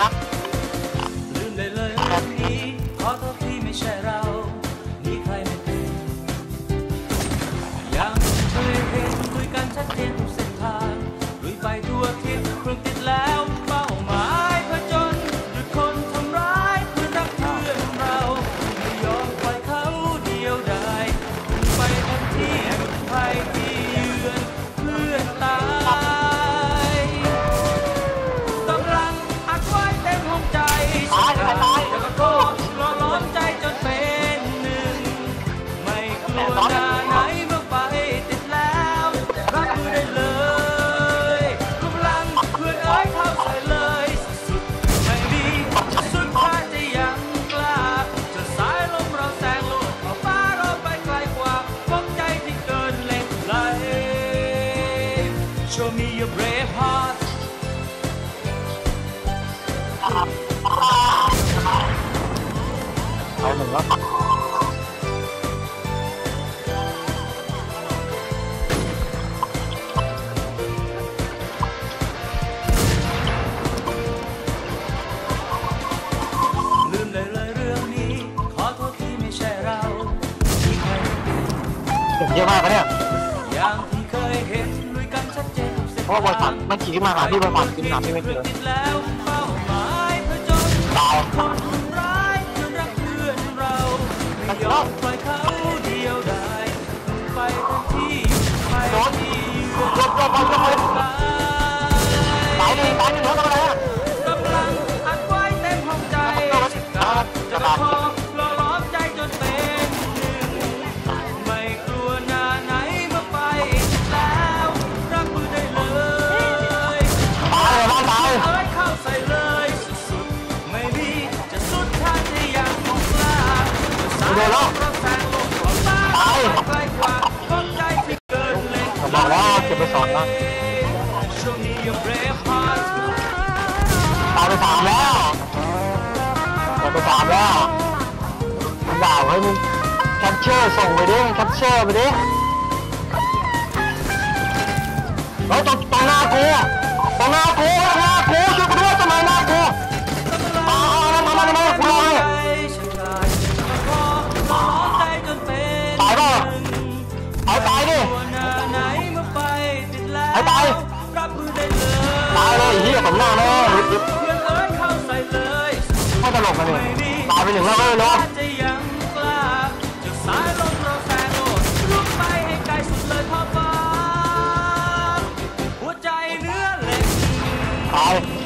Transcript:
ครับ a brave heart. I'll never. ผมเยอะมากนะเนี่ย พราะบริษัทมันขี่มาหาพี่บริษัทขึ้นมาพี่ไม่เจอดาวแต่ก็โดนโดนโดนโดน show ไปสามแล้วเอาไปสามแล้วบ่าวให้มึงแคปเชอร์ส่งไปดิแคปเชอร์ไปดิแล้วตรงตรงหน้ากูอะ มหน้าแน่ก็ตลกมาเลยตายไปหนึ่งแล้เลยไม่ตาย